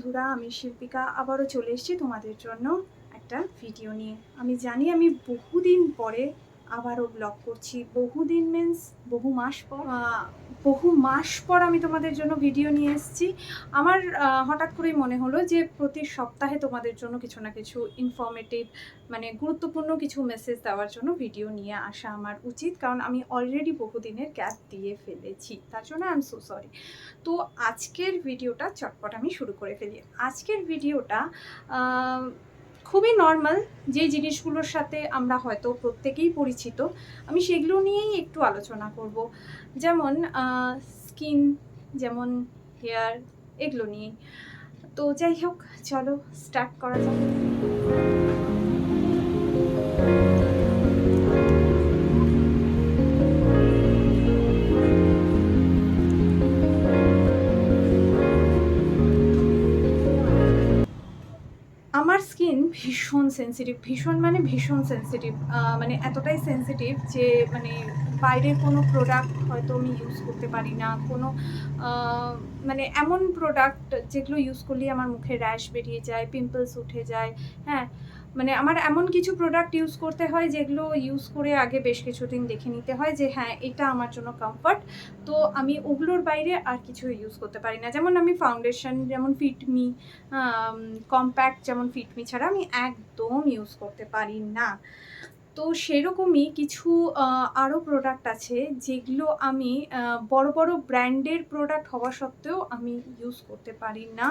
বন্ধুরা, আমি শিল্পিকা। আবারও চলে এসেছি তোমাদের জন্য একটা ভিডিও নিয়ে। আমি জানি আমি বহুদিন পরে আবারও ব্লগ করছি। বহুদিন মিন্স বহু মাস পর। বহু মাস পর আমি তোমাদের জন্য ভিডিও নিয়ে এসেছি। আমার হঠাৎ করেই মনে হলো যে প্রতি সপ্তাহে তোমাদের জন্য কিছু না কিছু ইনফর্মেটিভ মানে গুরুত্বপূর্ণ কিছু মেসেজ দেওয়ার জন্য ভিডিও নিয়ে আসা আমার উচিত। কারণ আমি অলরেডি বহুদিনের গ্যাপ দিয়ে ফেলেছি। তার জন্য আই এম সো সরি তো আজকের ভিডিওটা চটপট আমি শুরু করে ফেলি। আজকের ভিডিওটা খুবই নর্মাল যে জিনিসগুলোর সাথে আমরা হয়তো প্রত্যেকেই পরিচিত, আমি সেগুলো নিয়েই একটু আলোচনা করব। যেমন স্কিন যেমন হেয়ার এগুলো নিয়ে তো যাই হোক চলো স্টার্ট করা যাক। আমার স্কিন ভীষণ সেন্সিটিভ ভীষণ মানে ভীষণ সেন্সিটিভ মানে এতটাই সেন্সিটিভ যে মানে বাইরের কোনো প্রোডাক্ট হয়তো আমি ইউজ করতে পারি না। কোনো মানে এমন প্রোডাক্ট যেগুলো ইউজ করলেই আমার মুখে র্যাশ বেরিয়ে যায় পিম্পলস উঠে যায় হ্যাঁ। মানে আমার এমন কিছু প্রোডাক্ট ইউজ করতে হয় যেগুলো ইউজ করে আগে বেশ কিছুদিন দেখে নিতে হয় যে হ্যাঁ এটা আমার জন্য কমফর্ট তো আমি ওগুলোর বাইরে আর কিছু ইউজ করতে পারি না। যেমন আমি ফাউন্ডেশন যেমন ফিটমি কম্প্যাক্ট যেমন ফিটমি ছাড়া আমি একদম ইউজ করতে পারি না। তো সেরকমই কিছু আরও প্রোডাক্ট আছে যেগুলো আমি বড় বড় ব্র্যান্ডের প্রোডাক্ট হওয়া সত্ত্বেও আমি ইউজ করতে পারি না।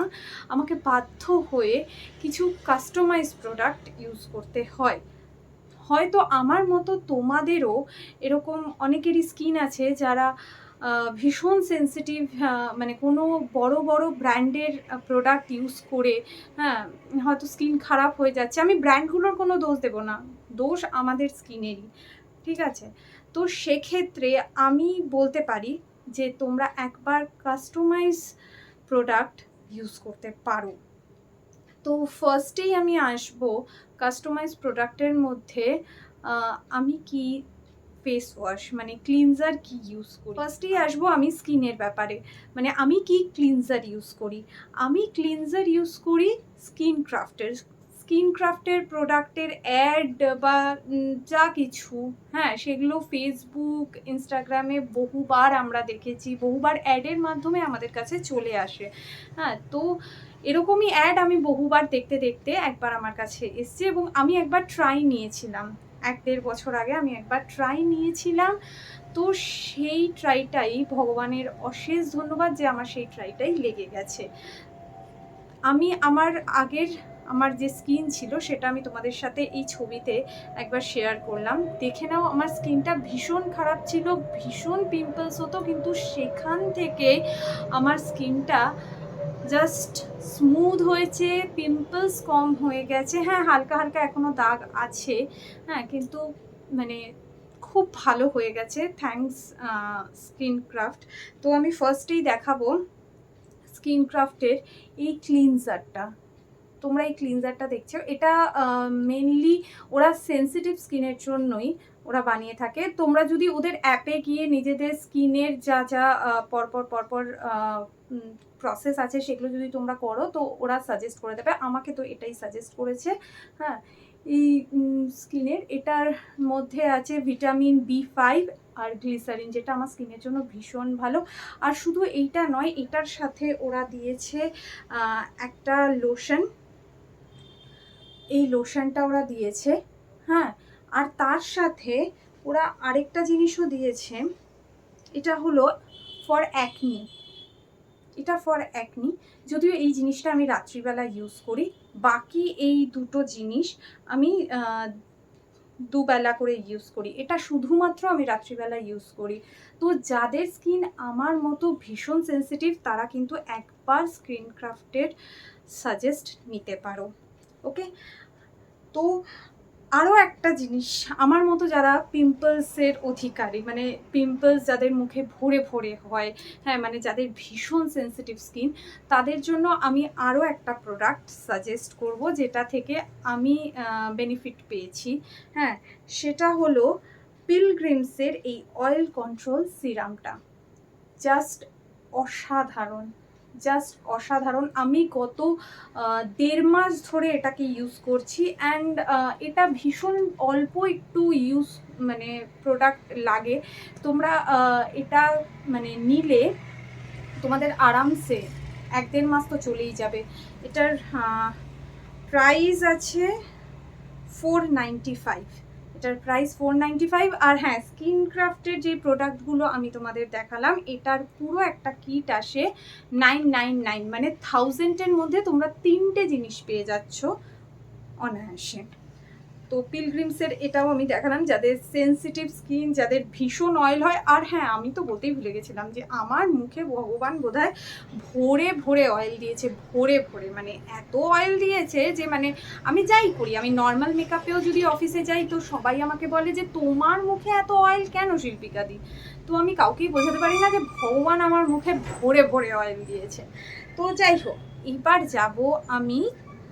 আমাকে বাধ্য হয়ে কিছু কাস্টমাইজ প্রোডাক্ট ইউজ করতে হয়। হয়তো আমার মতো তোমাদেরও এরকম অনেকেরই স্কিন আছে যারা ভীষণ সেন্সিটিভ মানে কোনো বড় বড় ব্র্যান্ডের প্রোডাক্ট ইউজ করে হ্যাঁ হয়তো স্কিন খারাপ হয়ে যাচ্ছে। আমি ব্র্যান্ডগুলোর কোনো দোষ দেবো না। দোষ আমাদের স্কিনেরই ঠিক আছে? তো সেক্ষেত্রে আমি বলতে পারি যে তোমরা একবার কাস্টমাইজ প্রোডাক্ট ইউজ করতে পারো। তো ফার্স্টেই আমি আসব কাস্টমাইজ প্রোডাক্টের মধ্যে আমি কি ফেস ওয়াশ মানে ক্লিনজার কি ইউজ করি? ফার্স্টেই আসব আমি স্কিনের ব্যাপারে। মানে আমি কি ক্লিনজার ইউজ করি? আমি ক্লিনজার ইউজ করি স্কিন ক্রাফটের স্কিন ক্রাফটের প্রোডাক্টের অ্যাড বা যা কিছু হ্যাঁ সেগুলো ফেসবুক ইনস্টাগ্রামে বহুবার আমরা দেখেছি, বহুবার অ্যাডের মাধ্যমে আমাদের কাছে চলে আসে। হ্যাঁ তো এরকমই অ্যাড আমি বহুবার দেখতে দেখতে একবার আমার কাছে এসছে এবং আমি একবার ট্রাই নিয়েছিলাম। এক দেড় বছর আগে আমি একবার ট্রাই নিয়েছিলাম। তো সেই ট্রাইটাই ভগবানের অশেষ ধন্যবাদ যে আমার সেই ট্রাইটাই লেগে গেছে। আমি আমার আগের আমার যে স্কিন ছিল সেটা আমি তোমাদের সাথে এই ছবিতে একবার শেয়ার করলাম। দেখে নাও, আমার স্কিনটা ভীষণ খারাপ ছিল, ভীষণ পিম্পলস হতো, কিন্তু সেখান থেকে আমার স্কিনটা জাস্ট স্মুথ হয়েছে পিম্পলস কম হয়ে গেছে। হ্যাঁ হালকা হালকা এখনও দাগ আছে। হ্যাঁ কিন্তু মানে খুব ভালো হয়ে গেছে। থ্যাংকস স্কিন ক্রাফট তো আমি ফার্স্টেই দেখাবো স্কিন ক্রাফটের এই ক্লিনজারটা তোমরা এই ক্লিনজারটা দেখছ। এটা মেনলি ওরা সেন্সিটিভ স্কিনের জন্যই ওরা বানিয়ে থাকে। তোমরা যদি ওদের অ্যাপে গিয়ে নিজেদের স্কিনের যা যা পরপর পরপর প্রসেস আছে সেগুলো যদি তোমরা করো, তো ওরা সাজেস্ট করে দেবে। আমাকে তো এটাই সাজেস্ট করেছে। হ্যাঁ এই স্কিনের। এটার মধ্যে আছে ভিটামিন বি ফাইভ আর গ্লিসারিন যেটা আমার স্কিনের জন্য ভীষণ ভালো। আর শুধু এইটা নয়, এটার সাথে ওরা দিয়েছে একটা লোশন এই লোশনটা ওরা দিয়েছে হ্যাঁ? আর তার সাথে ওরা আরেকটা জিনিসও দিয়েছে, এটা হলো ফর অ্যাকনি এটা ফর অ্যাকনি যদিও এই জিনিসটা আমি রাত্রিবেলা ইউজ করি, বাকি এই দুটো জিনিস আমি দুবেলা করে ইউজ করি। এটা শুধুমাত্র আমি রাত্রিবেলা ইউজ করি। তো যাদের স্কিন আমার মতো ভীষণ সেন্সিটিভ তারা কিন্তু একবার স্ক্রিন ক্রাফটের সাজেস্ট নিতে পারো। ওকে তো আরও একটা জিনিস, আমার মতো যারা পিম্পলসের অধিকারী মানে পিম্পলস যাদের মুখে ভরে ভরে হয় হ্যাঁ মানে যাদের ভীষণ সেন্সিটিভ স্কিন তাদের জন্য আমি আরও একটা প্রোডাক্ট সাজেস্ট করব, যেটা থেকে আমি বেনিফিট পেয়েছি। হ্যাঁ সেটা হলো পিলগ্রিমসের এই অয়েল কন্ট্রোল সিরামটা জাস্ট অসাধারণ। জাস্ট অসাধারণ। আমি গত দেড় মাস ধরে এটাকে ইউজ করছি অ্যান্ড এটা ভীষণ অল্প একটু ইউজ মানে প্রোডাক্ট লাগে। তোমরা এটা মানে নিলে তোমাদের আরামসে, এক দেড় মাস তো চলেই যাবে। এটার প্রাইস আছে ফোর নাইনটি ফাইভ এটার প্রাইস ফোর ফাইভ আর হ্যাঁ স্কিন ক্রাফ্টের যে প্রোডাক্টগুলো আমি তোমাদের দেখালাম, এটার পুরো একটা কিট আসে নাইন নাইন নাইন মানে থাউজেন্ডের মধ্যে তোমরা তিনটে জিনিস পেয়ে যাচ্ছ অনায়াসে। তো পিলগ্রিমসের এটাও আমি দেখালাম, যাদের সেনসিটিভ স্কিন যাদের ভীষণ অয়েল হয়। আর হ্যাঁ আমি তো বলতেই ভুলে গেছিলাম যে আমার মুখে ভগবান বোধহয় ভরে ভরে অয়েল দিয়েছে, ভরে ভরে। মানে এত অয়েল দিয়েছে যে মানে আমি যাই করি, আমি নর্মাল মেকআপেও যদি অফিসে যাই তো সবাই আমাকে বলে যে, তোমার মুখে এত অয়েল কেন শিল্পিকা দি? তো আমি কাউকেই বোঝাতে পারি না যে ভগবান আমার মুখে ভরে ভরে অয়েল দিয়েছে। তো যাই হোক, এবার যাব আমি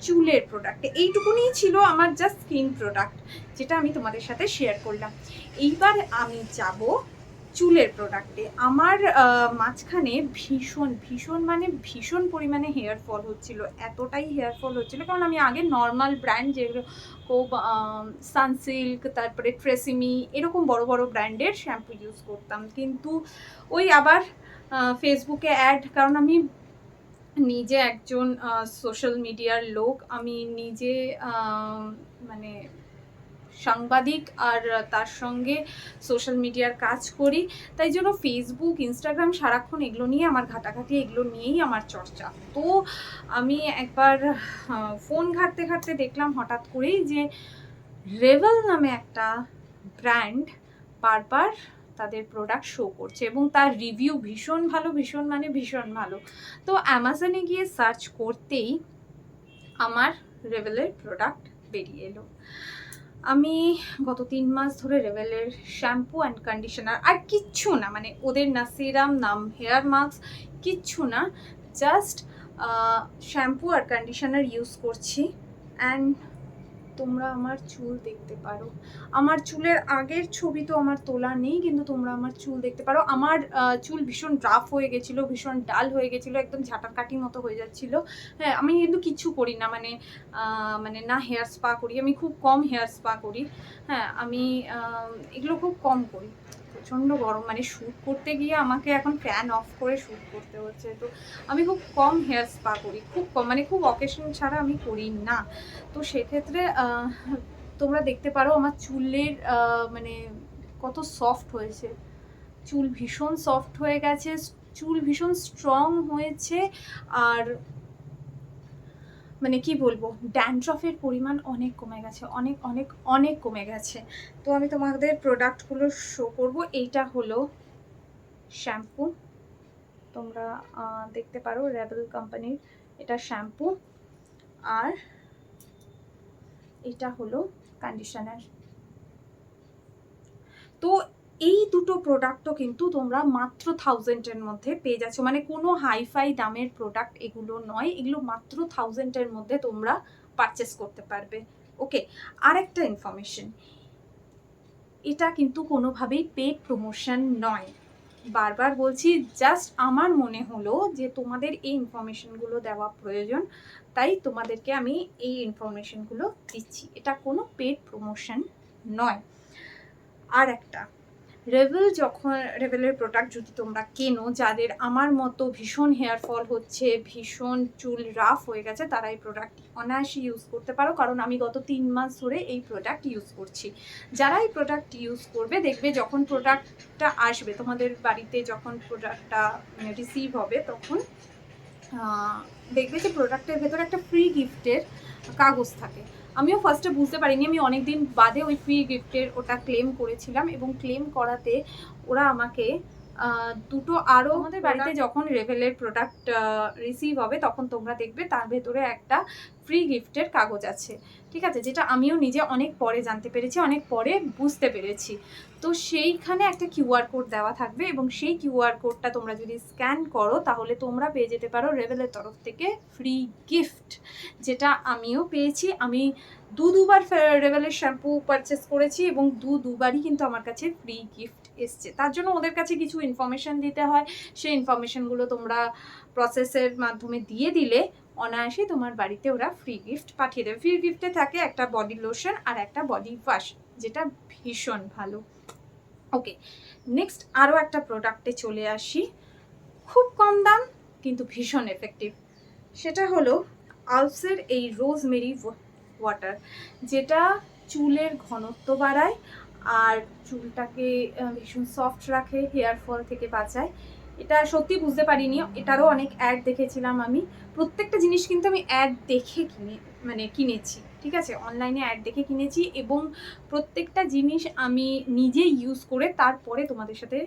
চুলের প্রোডাক্টে এইটুকুনি ছিল আমার জাস্ট স্কিন প্রোডাক্ট যেটা আমি তোমাদের সাথে শেয়ার করলাম। এইবার আমি যাব চুলের প্রোডাক্টে আমার মাঝখানে ভীষণ ভীষণ মানে ভীষণ পরিমাণে হেয়ার ফল হচ্ছিল, এতটাই হেয়ার ফল হচ্ছিল। কারণ আমি আগে নর্মাল ব্র্যান্ড যেগুলো খুব সানসিল্ক তারপরে ট্রেসিমি এরকম বড় বড় ব্র্যান্ডের শ্যাম্পু ইউজ করতাম। কিন্তু ওই আবার ফেসবুকে অ্যাড কারণ আমি নিজে একজন সোশ্যাল মিডিয়ার লোক। আমি নিজে মানে সাংবাদিক আর তার সঙ্গে সোশ্যাল মিডিয়ার কাজ করি। তাই জন্য ফেসবুক ইনস্টাগ্রাম সারাক্ষণ এগুলো নিয়ে, আমার ঘাটাঘাটি এগুলো নিয়েই আমার চর্চা। তো আমি একবার ফোন ঘাটতে ঘাটতে দেখলাম হঠাৎ করেই যে রেভেল নামে একটা ব্র্যান্ড বারবার তাদের প্রোডাক্ট শো করছে এবং তার রিভিউ ভীষণ ভালো, ভীষণ মানে ভীষণ ভালো। তো অ্যামাজনে গিয়ে সার্চ করতেই আমার রেভেলের প্রোডাক্ট বেরিয়ে এলো। আমি গত তিন মাস ধরে রেভেলের শ্যাম্পু অ্যান্ড কন্ডিশনার আর কিচ্ছু না মানে ওদের না সিরাম নাম হেয়ার মাস্ক কিচ্ছু না জাস্ট শ্যাম্পু আর কন্ডিশনার ইউজ করছি। অ্যান্ড তোমরা আমার চুল দেখতে পারো। আমার চুলের আগের ছবি তো আমার তোলা নেই, কিন্তু তোমরা আমার চুল দেখতে পারো। আমার চুল ভীষণ ড্রাফ হয়ে গেছিল, ভীষণ ডাল হয়ে গেছিল, একদম ঝাঁটার কাটির মতো হয়ে যাচ্ছিল। হ্যাঁ আমি কিন্তু কিছু করি না মানে মানে না হেয়ার স্পা করি, আমি খুব কম হেয়ার স্পা করি। হ্যাঁ আমি এগুলো খুব কম করি। প্রচণ্ড গরম। মানে শ্যুট করতে গিয়ে আমাকে এখন ফ্যান অফ করে শ্যুট করতে হচ্ছে। তো আমি খুব কম হেয়ার স্পা করি। খুব কম মানে খুব অকেশন ছাড়া আমি করি না। তো সেক্ষেত্রে তোমরা দেখতে পারো আমার চুলের মানে কত সফট হয়েছে। চুল ভীষণ সফট হয়ে গেছে, চুল ভীষণ স্ট্রং হয়েছে, আর মানে কি বলব ড্যান্ড্রফের পরিমাণ অনেক কমে গেছে, অনেক অনেক অনেক কমে গেছে। তো আমি তোমাদের প্রোডাক্টগুলো শো করব। এইটা হলো শ্যাম্পু তোমরা দেখতে পারো রেবেল কোম্পানির এটা শ্যাম্পু আর এটা হলো কন্ডিশনার তো এই দুটো প্রোডাক্টও কিন্তু তোমরা মাত্র থাউজেন্ডের মধ্যে পেয়ে যাচ্ছ। মানে কোনো হাইফাই দামের প্রোডাক্ট এগুলো নয়, এগুলো মাত্র থাউজেন্ডের মধ্যে তোমরা পারচেস করতে পারবে। ওকে আরেকটা ইনফরমেশন এটা কিন্তু কোনোভাবেই পেড প্রমোশন নয়। বারবার বলছি জাস্ট আমার মনে হলো যে তোমাদের এই ইনফরমেশনগুলো দেওয়া প্রয়োজন, তাই তোমাদেরকে আমি এই ইনফরমেশনগুলো দিচ্ছি। এটা কোনো পেড প্রমোশন নয়। আর একটা রেভেল যখন রেভেলের প্রোডাক্ট যদি তোমরা কেনো, যাদের আমার মতো ভীষণ হেয়ার ফল হচ্ছে, ভীষণ চুল রাফ হয়ে গেছে, তারা এই প্রোডাক্ট অনায়াসে ইউজ করতে পারো। কারণ আমি গত তিন মাস ধরে এই প্রোডাক্ট ইউজ করছি। যারা এই প্রোডাক্ট ইউজ করবে, দেখবে যখন প্রোডাক্টটা আসবে, তোমাদের বাড়িতে যখন প্রোডাক্টটা রিসিভ হবে, তখন দেখবে যে প্রোডাক্টের ভেতরে একটা ফ্রি গিফটের কাগজ থাকে। আমিও ফার্স্টে বুঝতে পারিনি, আমি অনেক দিন বাদে ওই ফ্রি গিফটের ওটা ক্লেম করেছিলাম এবং ক্লেম করাতে ওরা আমাকে দুটো আরও আমাদের বাড়িতে যখন রেভেলের প্রোডাক্ট রিসিভ হবে তখন তোমরা দেখবে তার ভেতরে একটা ফ্রি গিফটের কাগজ আছে। ঠিক আছে? যেটা আমিও নিজে অনেক পরে জানতে পেরেছি অনেক পরে বুঝতে পেরেছি। তো সেইখানে একটা কিউআর কোড দেওয়া থাকবে এবং সেই কিউআর কোডটা তোমরা যদি স্ক্যান করো তাহলে তোমরা পেয়ে যেতে পারো রেভেলের তরফ থেকে ফ্রি গিফট যেটা আমিও পেয়েছি। আমি দু দুবার রেভেলের শ্যাম্পু পারচেস করেছি এবং দু দুবারই কিন্তু আমার কাছে ফ্রি গিফট এসছে। তার জন্য ওদের কাছে কিছু ইনফরমেশন দিতে হয়। সেই ইনফরমেশনগুলো তোমরা প্রসেসের মাধ্যমে দিয়ে দিলে অনায়াসে তোমার বাড়িতে ওরা ফ্রি গিফট পাঠিয়ে দেবে। ফ্রি গিফটে থাকে একটা বডি লোশন আর একটা বডি ওয়াশ যেটা ভীষণ ভালো। ওকে নেক্সট আরও একটা প্রোডাক্টে চলে আসি। খুব কম দাম, কিন্তু ভীষণ এফেক্টিভ সেটা হলো আলসের এই রোজমেরি ওয়াটার যেটা চুলের ঘনত্ব বাড়ায় আর চুলটাকে ভীষণ সফট রাখে হেয়ার ফল থেকে বাঁচায়। এটা সত্যি বুঝতে পারিনি, এটারও অনেক অ্যাড দেখেছিলাম আমি। প্রত্যেকটা জিনিস কিন্তু আমি অ্যাড দেখে কিনে মানে কিনেছি, ঠিক আছে? অনলাইনে অ্যাড দেখে কিনেছি এবং প্রত্যেকটা জিনিস আমি নিজে ইউজ করে তারপরে তোমাদের সাথে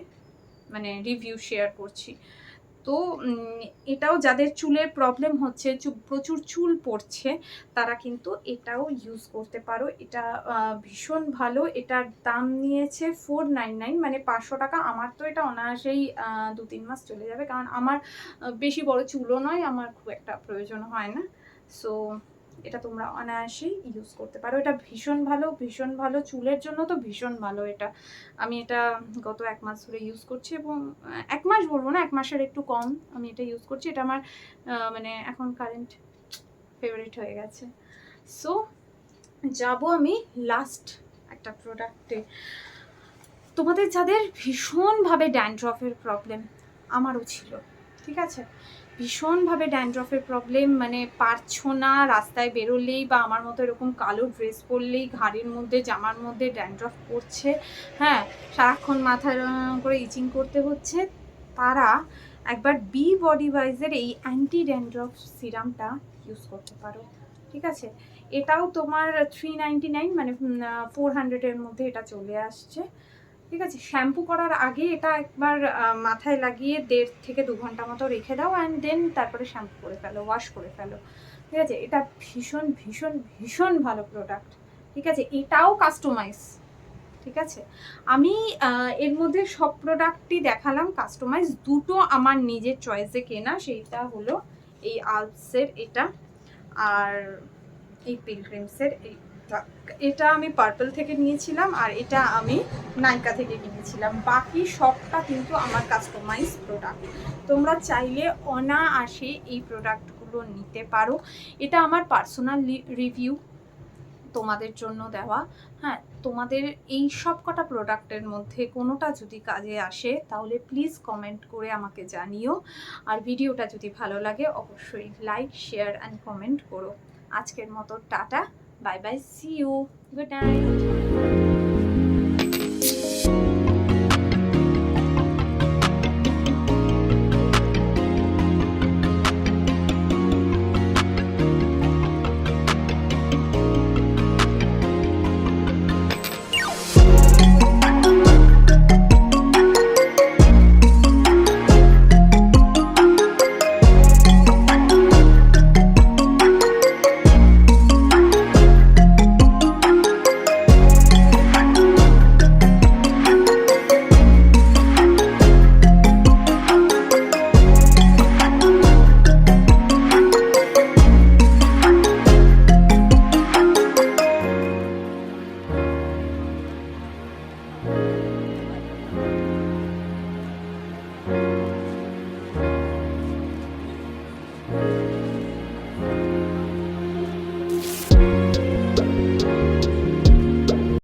মানে রিভিউ শেয়ার করছি। তো এটাও যাদের চুলের প্রবলেম হচ্ছে প্রচুর চুল পড়ছে, তারা কিন্তু এটাও ইউজ করতে পারো। এটা ভীষণ ভালো। এটার দাম নিয়েছে ফোর নাইন নাইন মানে পাঁচশো টাকা। আমার তো এটা অনায়াসেই দু তিন মাস চলে যাবে। কারণ আমার বেশি বড় চুলও নয়, আমার খুব একটা প্রয়োজন হয় না। সো এটা তোমরা অনায়াসেই ইউজ করতে পারো। এটা ভীষণ ভালো ভীষণ ভালো। চুলের জন্য তো ভীষণ ভালো এটা। আমি এটা গত এক মাস ধরে ইউজ করছি এবং এক মাস বলব না, এক মাসের একটু কম আমি এটা ইউজ করছি। এটা আমার মানে এখন কারেন্ট ফেভারিট হয়ে গেছে। সো যাব আমি লাস্ট একটা প্রোডাক্টে তোমাদের যাদের ভীষণভাবে ড্যান্ড্রফের প্রবলেম আমারও ছিল, ঠিক আছে? ভীষণভাবে ড্যান্ড্রফের প্রবলেম মানে পারছ না রাস্তায় বেরোলেই বা আমার মতো এরকম কালো ড্রেস পরলেই ঘাড়ের মধ্যে, জামার মধ্যে ড্যান্ড্রফ পড়ছে হ্যাঁ সারাক্ষণ মাথায় করে ইচিং করতে হচ্ছে, তারা একবার বি বডি ওয়াইজের এই অ্যান্টি ড্যান্ড্রফ সিরামটা ইউজ করতে পারো, ঠিক আছে? এটাও তোমার থ্রি নাইনটি নাইন মানে ফোর হান্ড্রেডের মধ্যে এটা চলে আসছে। ঠিক আছে, শ্যাম্পু করার আগে এটা একবার মাথায় লাগিয়ে দেড় থেকে দু ঘণ্টা মতো রেখে দাও অ্যান্ড দেন তারপরে শ্যাম্পু করে ফেলো ওয়াশ করে ফেলো। ঠিক আছে, এটা ভীষণ ভীষণ ভীষণ ভালো প্রোডাক্ট ঠিক আছে, এটাও কাস্টমাইজ ঠিক আছে, আমি এর মধ্যে সব প্রোডাক্টই দেখালাম কাস্টমাইজ দুটো আমার নিজের চয়েসে কেনা, সেইটা হলো এই আলসের এটা আর এই পিলগ্রিমসের এইটা এটা আমি পার্পল থেকে নিয়েছিলাম আর এটা আমি নাইকা থেকে কিনেছিলাম। বাকি সবটা কিন্তু আমার কাস্টমাইজ প্রোডাক্ট তোমরা চাইলে অনায়াসে এই প্রোডাক্টগুলো নিতে পারো। এটা আমার পার্সোনাল রিভিউ তোমাদের জন্য দেওয়া। হ্যাঁ তোমাদের এই সব কটা প্রোডাক্টের মধ্যে কোনোটা যদি কাজে আসে, তাহলে প্লিজ কমেন্ট করে আমাকে জানিও। আর ভিডিওটা যদি ভালো লাগে, অবশ্যই লাইক শেয়ার অ্যান্ড কমেন্ট করো। আজকের মতো tata. Bye bye. See you. Good night.